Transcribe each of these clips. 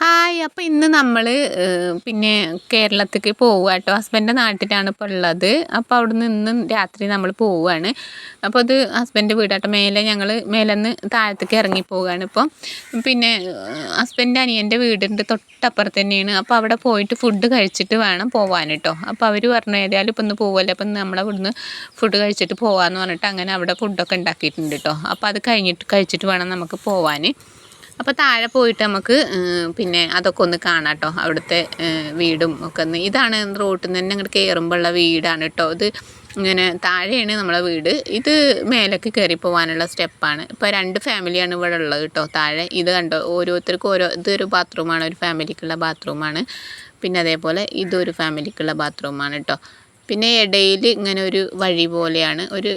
Hi അപ്പോൾ ഇന്ന് നമ്മൾ പിന്നെ കേരളത്തേക്ക് പോവുക കേട്ടോ ഹസ്ബൻഡിന്റെ നാട്ടിലാണ് ഇപ്പോൾ ഉള്ളത്. അപ്പോൾ അവിടെ നിന്ന് രാത്രി നമ്മൾ പോവുകയാണ്. അപ്പോൾ അത് ഹസ്ബൻഡ് വീടാട്ടോ. മേലെ ഞങ്ങൾ മേലെ നിന്ന് താഴത്തേക്ക് ഇറങ്ങി പോവുകയാണ് ഇപ്പോൾ പിന്നെ ഹസ്ബൻഡ് അനിയന്റെ വീടുണ്ട് തൊട്ടപ്പുറത്ത് തന്നെയാണ്. അപ്പോൾ അവിടെ പോയിട്ട് ഫുഡ് കഴിച്ചിട്ട് വേണം പോകാൻ കേട്ടോ അപ്പോൾ അവർ പറഞ്ഞു ഏതായാലും ഇപ്പം ഒന്ന് പോവുമല്ലോ അപ്പം നമ്മളെ ഇവിടുന്ന് ഫുഡ് കഴിച്ചിട്ട് പോകാമെന്ന് പറഞ്ഞിട്ട് അങ്ങനെ അവിടെ ഫുഡൊക്കെ ഉണ്ടാക്കിയിട്ടുണ്ട് കേട്ടോ അപ്പോൾ അത് കഴിഞ്ഞിട്ട് കഴിച്ചിട്ട് വേണം നമുക്ക് പോകാൻ അപ്പോൾ താഴെ പോയിട്ട് നമുക്ക് പിന്നെ അതൊക്കെ ഒന്ന് കാണാം കേട്ടോ അവിടുത്തെ വീടും ഒക്കെ ഒന്ന്. ഇതാണ് റോട്ടിൽ നിന്ന് തന്നെ അങ്ങോട്ട് കയറുമ്പോഴുള്ള വീടാണ് കേട്ടോ. ഇത് ഇങ്ങനെ താഴെയാണ് നമ്മളെ വീട്. ഇത് മേലേക്ക് കയറി പോകാനുള്ള സ്റ്റെപ്പാണ്. ഇപ്പോൾ രണ്ട് ഫാമിലിയാണ് ഇവിടെ ഉള്ളത് കേട്ടോ. താഴെ ഇത് കണ്ടോ? ഓരോരുത്തർക്കും ഓരോ ഇതൊരു ബാത്റൂമാണ്. ഒരു ഫാമിലിക്കുള്ള ബാത്റൂമാണ്. പിന്നെ അതേപോലെ ഇതൊരു ഫാമിലിക്കുള്ള ബാത്റൂമാണ് കേട്ടോ. പിന്നെ ഇടയിൽ ഇങ്ങനെ ഒരു വഴി പോലെയാണ്. ഒരു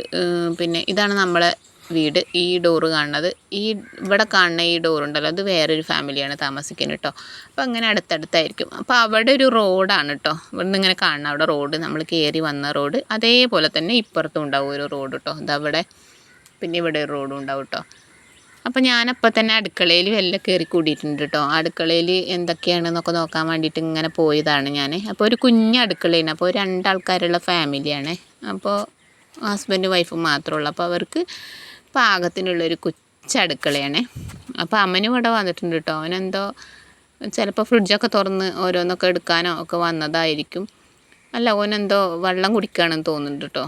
പിന്നെ ഇതാണ് നമ്മളെ വീട് ഈ ഡോറ് കാണുന്നത്. ഈ ഇവിടെ കാണുന്ന ഈ ഡോറുണ്ടല്ലോ അത് വേറൊരു ഫാമിലിയാണ് താമസിക്കുന്നത് കേട്ടോ അപ്പോൾ അങ്ങനെ അടുത്തടുത്തായിരിക്കും. അപ്പോൾ അവിടെ ഒരു റോഡാണ് കേട്ടോ നിന്ന് ഇങ്ങനെ കാണുന്ന അവിടെ റോഡ് നമ്മൾ കയറി വന്ന റോഡ് അതേപോലെ തന്നെ ഇപ്പുറത്തും ഉണ്ടാവും ഒരു റോഡ് കേട്ടോ ഇതവിടെ പിന്നെ ഇവിടെ ഒരു റോഡും ഉണ്ടാവും കേട്ടോ അപ്പോൾ ഞാനപ്പോൾ തന്നെ അടുക്കളയിൽ എല്ലാം കയറി കൂടിയിട്ടുണ്ട് കേട്ടോ അടുക്കളയിൽ എന്തൊക്കെയാണെന്നൊക്കെ നോക്കാൻ വേണ്ടിയിട്ട് ഇങ്ങനെ പോയതാണ് ഞാൻ അപ്പോൾ ഒരു കുഞ്ഞ് അടുക്കളയാണ്. അപ്പോൾ രണ്ടാൾക്കാരുള്ള ഫാമിലിയാണ് അപ്പോൾ ഹസ്ബൻഡ് വൈഫും മാത്രമേ ഉള്ളൂ. അപ്പോൾ അവർക്ക് പാകത്തിനുള്ളൊരു കൊച്ചടുക്കളയാണ്. അപ്പോൾ അമ്മനും ഇവിടെ വന്നിട്ടുണ്ട് കേട്ടോ അവനെന്തോ ചിലപ്പോൾ ഫ്രിഡ്ജൊക്കെ തുറന്ന് ഓരോന്നൊക്കെ എടുക്കാനോ ഒക്കെ വന്നതായിരിക്കും. അല്ല ഓനെന്തോ വെള്ളം കുടിക്കുകയാണെന്ന് തോന്നുന്നുണ്ട് കേട്ടോ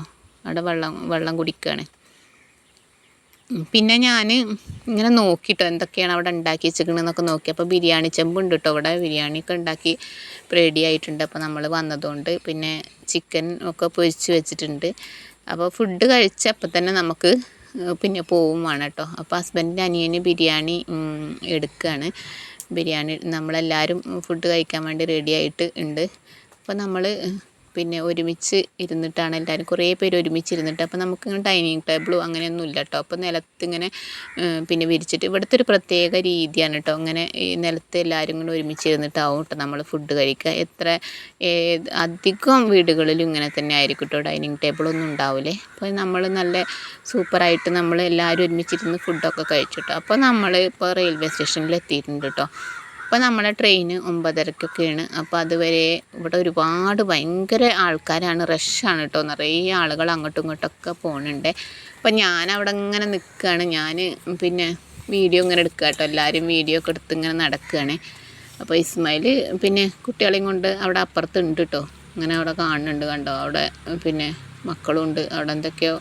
അവിടെ വെള്ളം വെള്ളം കുടിക്കുകയാണ് പിന്നെ ഞാൻ ഇങ്ങനെ നോക്കിട്ടോ എന്തൊക്കെയാണ് അവിടെ ഉണ്ടാക്കി വെച്ചിരിക്കണമെന്നൊക്കെ നോക്കി. അപ്പോൾ ബിരിയാണി ചെമ്പുണ്ട് കേട്ടോ ഇവിടെ. ബിരിയാണിയൊക്കെ ഉണ്ടാക്കി റെഡി ആയിട്ടുണ്ട്. അപ്പോൾ നമ്മൾ വന്നതുകൊണ്ട് പിന്നെ ചിക്കൻ ഒക്കെ പൊരിച്ച് വെച്ചിട്ടുണ്ട്. അപ്പോൾ ഫുഡ് കഴിച്ചപ്പോൾ തന്നെ നമുക്ക് പിന്നെ പോവുമാണ് കേട്ടോ. അപ്പോൾ ഹസ്ബൻഡിന്റെ അനിയന് ബിരിയാണി എടുക്കുകയാണ് ബിരിയാണി നമ്മളെല്ലാവരും ഫുഡ് കഴിക്കാൻ വേണ്ടി റെഡി ആയിട്ട് ഉണ്ട്. അപ്പോൾ നമ്മൾ പിന്നെ ഒരുമിച്ച് ഇരുന്നിട്ടാണ് എല്ലാവരും കുറേ പേര് ഒരുമിച്ച് ഇരുന്നിട്ട് അപ്പോൾ നമുക്ക് ഡൈനിങ് ടേബിളും അങ്ങനെയൊന്നും ഇല്ല കേട്ടോ അപ്പോൾ നിലത്ത് ഇങ്ങനെ പിന്നെ വിരിച്ചിട്ട് ഇവിടുത്തെ ഒരു പ്രത്യേക രീതിയാണ് കേട്ടോ അങ്ങനെ ഈ നിലത്ത് എല്ലാവരും കൂടെ ഒരുമിച്ച് ഇരുന്നിട്ടാവും കേട്ടോ നമ്മൾ ഫുഡ് കഴിക്കുക. എത്ര അധികം വീടുകളിലും ഇങ്ങനെ തന്നെ ആയിരിക്കും കേട്ടോ ഡൈനിങ് ടേബിളൊന്നും ഉണ്ടാവില്ലേ അപ്പോൾ നമ്മൾ നല്ല സൂപ്പറായിട്ട് നമ്മൾ എല്ലാവരും ഒരുമിച്ചിരുന്ന് ഫുഡൊക്കെ കഴിച്ചിട്ടോ അപ്പോൾ നമ്മൾ ഇപ്പോൾ റെയിൽവേ സ്റ്റേഷനിൽ എത്തിയിട്ടുണ്ട് കേട്ടോ അപ്പോൾ നമ്മളെ ട്രെയിന് ഒമ്പതരക്കൊക്കെയാണ്. അപ്പോൾ അതുവരെ ഇവിടെ ഒരുപാട് ഭയങ്കര ആൾക്കാരാണ്. റഷാണ് കേട്ടോ നിറയെ ആളുകൾ അങ്ങോട്ടും ഇങ്ങോട്ടൊക്കെ പോകുന്നുണ്ട് അപ്പോൾ ഞാൻ അവിടെ ഇങ്ങനെ നിൽക്കുകയാണ് ഞാൻ പിന്നെ വീഡിയോ ഇങ്ങനെ എടുക്കുക കേട്ടോ എല്ലാവരും വീഡിയോ ഒക്കെ എടുത്ത് ഇങ്ങനെ നടക്കുകയാണ് അപ്പോൾ ഇസ്മായിൽ പിന്നെ കുട്ടികളെയും കൊണ്ട് അവിടെ അപ്പുറത്തുണ്ട് കേട്ടോ ഇങ്ങനെ അവിടെ കാണുന്നുണ്ട് കണ്ടോ? അവിടെ പിന്നെ മക്കളുണ്ട്. അവിടെ എന്തൊക്കെയോ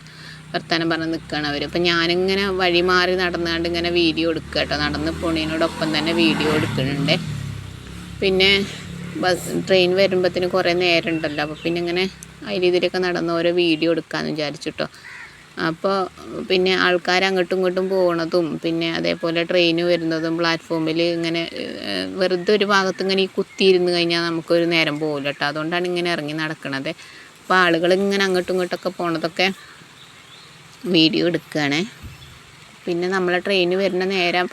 വർത്തമാനം പറഞ്ഞ് നിൽക്കുകയാണ് അവർ അപ്പം ഞാനിങ്ങനെ വഴി മാറി നടന്നുകൊണ്ട് ഇങ്ങനെ വീഡിയോ എടുക്കുക കേട്ടോ നടന്ന് പോണീനോടൊപ്പം തന്നെ വീഡിയോ എടുക്കുന്നുണ്ട് പിന്നെ ബസ് ട്രെയിൻ വരുമ്പോഴത്തേന് കുറേ നേരം ഉണ്ടല്ലോ അപ്പോൾ പിന്നെ ഇങ്ങനെ അതിലിതിലൊക്കെ നടന്ന് ഓരോ വീഡിയോ എടുക്കാമെന്ന് വിചാരിച്ചിട്ടോ അപ്പോൾ പിന്നെ ആൾക്കാർ അങ്ങോട്ടും ഇങ്ങോട്ടും പോകണതും പിന്നെ അതേപോലെ ട്രെയിൻ വരുന്നതും പ്ലാറ്റ്ഫോമിൽ ഇങ്ങനെ വെറുതെ ഒരു ഭാഗത്ത് ഇങ്ങനെ ഈ കുത്തിയിരുന്ന് കഴിഞ്ഞാൽ നമുക്കൊരു നേരം പോകില്ല കേട്ടോ അതുകൊണ്ടാണ് ഇങ്ങനെ ഇറങ്ങി നടക്കണത്. അപ്പോൾ ആളുകൾ ഇങ്ങനെ അങ്ങോട്ടും ഇങ്ങോട്ടൊക്കെ പോണതൊക്കെ വീഡിയോ എടുക്കുകയാണ്. പിന്നെ നമ്മളെ ട്രെയിൻ വരുന്ന നേരം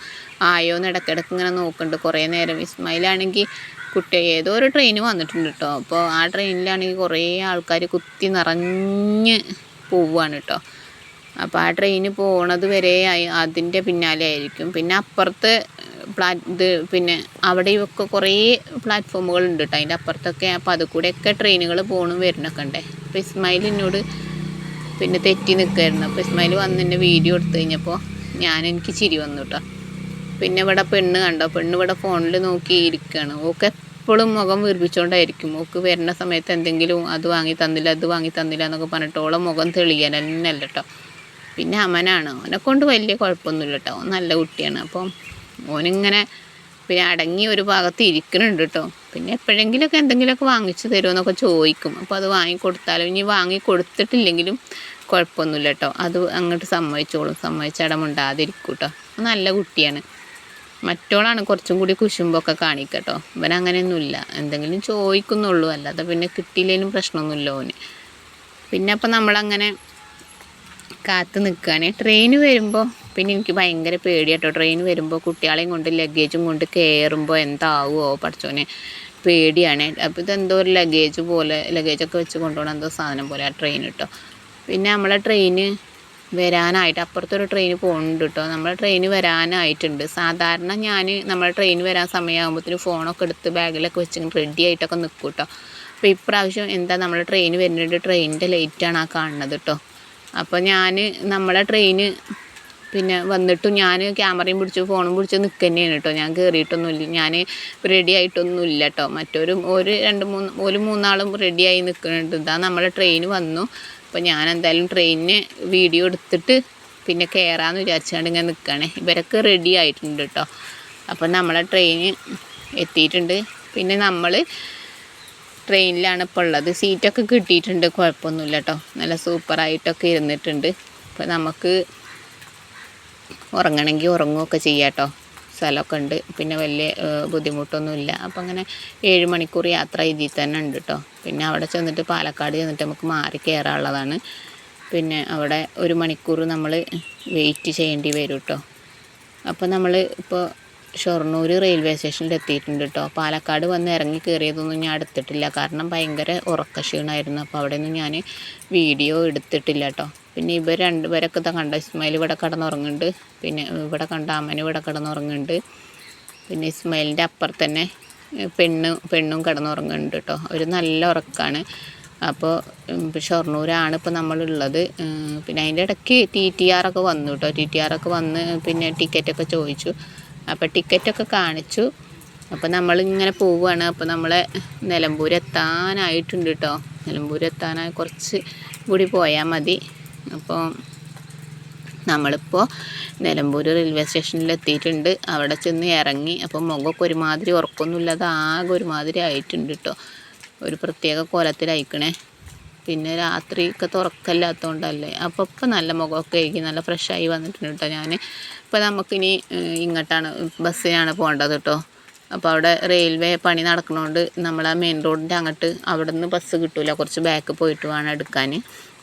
ആയോ എന്ന് ഇടയ്ക്കിടയ്ക്ക് ഇങ്ങനെ നോക്കുന്നുണ്ട്. കുറേ നേരം ഇസ്മായിലാണെങ്കിൽ കുട്ടി ഏതോ ഒരു ട്രെയിൻ വന്നിട്ടുണ്ട് കേട്ടോ അപ്പോൾ ആ ട്രെയിനിലാണെങ്കിൽ കുറേ ആൾക്കാർ കുത്തി നിറഞ്ഞ് പോവുകയാണ് കേട്ടോ അപ്പോൾ ആ ട്രെയിൻ പോണത് വരെ അതിന്റെ പിന്നാലെ ആയിരിക്കും. പിന്നെ അപ്പുറത്ത് പ്ലാറ്റ് ഇത് പിന്നെ അവിടെയൊക്കെ കുറേ പ്ലാറ്റ്ഫോമുകൾ ഉണ്ട് കേട്ടോ അതിന്റെ അപ്പുറത്തൊക്കെ അപ്പോൾ അത് കൂടെയൊക്കെ ട്രെയിനുകൾ പോകണം വരുന്നൊക്കെ ഉണ്ടേ. അപ്പോൾ ഇസ്മായിൽ എന്നോട് പിന്നെ തെറ്റി നിൽക്കുമായിരുന്നു അപ്പോൾ ഇസ്മായിൽ വന്ന് എന്നെ വീഡിയോ എടുത്തു കഴിഞ്ഞപ്പോൾ ഞാൻ എനിക്ക് ചിരി വന്നു കേട്ടോ പിന്നെ ഇവിടെ പെണ്ണ് കണ്ടോ? പെണ്ണ് ഇവിടെ ഫോണിൽ നോക്കി ഇരിക്കുകയാണ് ഓക്കെ എപ്പോഴും മുഖം വീർപ്പിച്ചുകൊണ്ടായിരിക്കും ഓക്ക് വരുന്ന സമയത്ത് എന്തെങ്കിലും അത് വാങ്ങി തന്നില്ല അത് വാങ്ങി തന്നില്ല എന്നൊക്കെ പറഞ്ഞിട്ട് ഓളെ മുഖം തെളിയാൻ തന്നെയല്ല കേട്ടോ പിന്നെ അമനാണ് ഓനെ കൊണ്ട് വലിയ കുഴപ്പമൊന്നുമില്ല കേട്ടോ നല്ല കുട്ടിയാണ്. അപ്പം ഓനിങ്ങനെ പിന്നെ അടങ്ങി ഒരു ഭാഗത്ത് ഇരിക്കുന്നുണ്ട് കേട്ടോ പിന്നെ എപ്പോഴെങ്കിലുമൊക്കെ എന്തെങ്കിലുമൊക്കെ വാങ്ങിച്ചു തരുമെന്നൊക്കെ ചോദിക്കും. അപ്പോൾ അത് വാങ്ങിക്കൊടുത്താലും ഇനി വാങ്ങി കൊടുത്തിട്ടില്ലെങ്കിലും കുഴപ്പമൊന്നുമില്ല കേട്ടോ അത് അങ്ങോട്ട് സമ്മതിച്ചോളും. സമ്മതിച്ചടമുണ്ടാതിരിക്കും കേട്ടോ നല്ല കുട്ടിയാണ്. മറ്റോളാണ് കുറച്ചും കൂടി കുശുമ്പൊക്കെ കാണിക്കട്ടോ ഇവൻ അങ്ങനെയൊന്നുമില്ല എന്തെങ്കിലും ചോദിക്കുന്നുള്ളൂ. അല്ലാതെ പിന്നെ കിട്ടിയില്ലെങ്കിലും പ്രശ്നമൊന്നുമില്ല ഓന്. പിന്നെ അപ്പം നമ്മളങ്ങനെ കാത്തു നിൽക്കുകയാണ് ട്രെയിൻ വരുമ്പോൾ പിന്നെ എനിക്ക് ഭയങ്കര പേടിയാട്ടോ. ട്രെയിൻ വരുമ്പോൾ കുട്ടികളെയും കൊണ്ട് ലഗേജും കൊണ്ട് കയറുമ്പോൾ എന്താവുമോ പഠിച്ചോനെ. പേടിയാണ്. അപ്പോൾ ഇതെന്തോ ഒരു ലഗേജ് പോലെ ലഗേജൊക്കെ വെച്ച് കൊണ്ടുപോകണം എന്തോ സാധനം പോലെ ആ ട്രെയിൻ കേട്ടോ പിന്നെ നമ്മളെ ട്രെയിന് വരാനായിട്ട് അപ്പുറത്തൊരു ട്രെയിൻ പോകുന്നുണ്ട് കേട്ടോ നമ്മളെ ട്രെയിൻ വരാനായിട്ടുണ്ട്. സാധാരണ ഞാൻ നമ്മളെ ട്രെയിൻ വരാൻ സമയമാകുമ്പോഴത്തേന് ഫോണൊക്കെ എടുത്ത് ബാഗിലൊക്കെ വെച്ച് റെഡി ആയിട്ടൊക്കെ നിൽക്കും കേട്ടോ അപ്പോൾ ഇപ്രാവശ്യം എന്താ നമ്മളെ ട്രെയിൻ വരുന്നുണ്ട് ട്രെയിനിന്റെ ലേറ്റാണ് ആ കാണുന്നത് കേട്ടോ അപ്പോൾ ഞാൻ നമ്മളെ ട്രെയിന് പിന്നെ വന്നിട്ടും ഞാൻ ക്യാമറയും പിടിച്ച് ഫോണും പിടിച്ച് നിൽക്കുന്നതാണ് കേട്ടോ ഞാൻ കയറിയിട്ടൊന്നുമില്ല ഞാൻ റെഡി ആയിട്ടൊന്നുമില്ല കേട്ടോ മറ്റൊരു ഒരു രണ്ട് മൂന്ന് ഒരു മൂന്നാളും റെഡിയായി നിൽക്കുന്നുണ്ട്. ഇതാ നമ്മളെ ട്രെയിൻ വന്നു. അപ്പോൾ ഞാൻ എന്തായാലും ട്രെയിനിന് വീഡിയോ എടുത്തിട്ട് പിന്നെ കയറാമെന്ന് വിചാരിച്ചുകൊണ്ട് ഇങ്ങനെ നിൽക്കുകയാണ് ഇവരൊക്കെ റെഡി ആയിട്ടുണ്ട് കേട്ടോ അപ്പം നമ്മളെ ട്രെയിന് എത്തിയിട്ടുണ്ട്. പിന്നെ നമ്മൾ ട്രെയിനിലാണ് ഇപ്പോൾ ഉള്ളത്. സീറ്റൊക്കെ കിട്ടിയിട്ടുണ്ട്. കുഴപ്പമൊന്നുമില്ല കേട്ടോ നല്ല സൂപ്പറായിട്ടൊക്കെ ഇരുന്നിട്ടുണ്ട്. അപ്പോൾ നമുക്ക് ഉറങ്ങണമെങ്കിൽ ഉറങ്ങുകയൊക്കെ ചെയ്യാം കേട്ടോ. സ്ഥലമൊക്കെ ഉണ്ട് പിന്നെ വലിയ ബുദ്ധിമുട്ടൊന്നുമില്ല. അപ്പം അങ്ങനെ ഏഴ് മണിക്കൂർ യാത്ര ഇതിൽ തന്നെ ഉണ്ട് കേട്ടോ. പിന്നെ അവിടെ ചെന്നിട്ട് പാലക്കാട് ചെന്നിട്ട് നമുക്ക് മാറി കയറാനുള്ളതാണ്. പിന്നെ അവിടെ ഒരു മണിക്കൂർ നമ്മൾ വെയിറ്റ് ചെയ്യേണ്ടി വരും കേട്ടോ. അപ്പോൾ നമ്മൾ ഇപ്പോൾ ഷൊർണൂർ റെയിൽവേ സ്റ്റേഷനിൽ എത്തിയിട്ടുണ്ട് കേട്ടോ പാലക്കാട് വന്ന് ഇറങ്ങി കയറിയതൊന്നും ഞാൻ എടുത്തിട്ടില്ല. കാരണം ഭയങ്കര ഉറക്കക്ഷീണമായിരുന്നു അപ്പോൾ അവിടെ ഒന്നും ഞാൻ വീഡിയോ എടുത്തിട്ടില്ല കേട്ടോ പിന്നെ ഇവർ രണ്ടുപേരൊക്കെ ഇതാ കണ്ട ഇസ്മായിൽ ഇവിടെ കിടന്നുറങ്ങുന്നുണ്ട്. പിന്നെ ഇവിടെ കണ്ട അമ്മന് ഇവിടെ കിടന്നുറങ്ങുന്നുണ്ട്. പിന്നെ ഇസ്മായിലിന്റെ അപ്പുറത്തന്നെ പെണ്ണ് പെണ്ണും കിടന്നുറങ്ങുന്നുണ്ട് കേട്ടോ ഒരു നല്ല ഉറക്കമാണ് അപ്പോൾ ഷൊർണൂരാണ് ഇപ്പോൾ നമ്മളുള്ളത്. പിന്നെ അതിന്റെ ഇടയ്ക്ക് ടി ടി ആർ ഒക്കെ വന്നു കേട്ടോ ടി ടി ആർ ഒക്കെ വന്ന് പിന്നെ ടിക്കറ്റൊക്കെ ചോദിച്ചു. അപ്പോൾ ടിക്കറ്റൊക്കെ കാണിച്ചു. അപ്പോൾ നമ്മളിങ്ങനെ പോവുകയാണ് അപ്പോൾ നമ്മളെ നിലമ്പൂർ എത്താനായിട്ടുണ്ട് കേട്ടോ നിലമ്പൂർ എത്താനായി കുറച്ച് കൂടി പോയാൽ മതി. അപ്പോൾ നമ്മളിപ്പോൾ നിലമ്പൂർ റെയിൽവേ സ്റ്റേഷനിൽ എത്തിയിട്ടുണ്ട് അവിടെ ചെന്ന് ഇറങ്ങി. അപ്പോൾ മുഖമൊക്കെ ഒരുമാതിരി ഉറക്കമൊന്നുമില്ലാതെ ആകെ ഒരുമാതിരി ആയിട്ടുണ്ട് കേട്ടോ ഒരു പ്രത്യേക കോലത്തിലയക്കണേ പിന്നെ രാത്രിയൊക്കെ തുറക്കല്ലാത്തതുകൊണ്ടല്ലേ അപ്പോൾ ഇപ്പം നല്ല മുഖമൊക്കെ കഴുകി നല്ല ഫ്രഷായി വന്നിട്ടുണ്ട് കേട്ടോ ഞാൻ ഇപ്പോൾ നമുക്കിനി ഇങ്ങോട്ടാണ് ബസ്സിനാണ് പോകേണ്ടത് കേട്ടോ അപ്പോൾ അവിടെ റെയിൽവേ പണി നടക്കണോണ്ട് നമ്മൾ ആ മെയിൻ റോഡിന്റെ അങ്ങോട്ട് അവിടെ നിന്ന് ബസ് കിട്ടില്ല കുറച്ച് ബാക്ക് പോയിട്ട് വേണം എടുക്കാൻ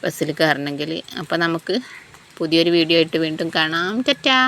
ബസ്സിൽ കയറണമെങ്കിൽ അപ്പോൾ നമുക്ക് പുതിയൊരു വീഡിയോ ആയിട്ട് വീണ്ടും കാണാം. ചറ്റാ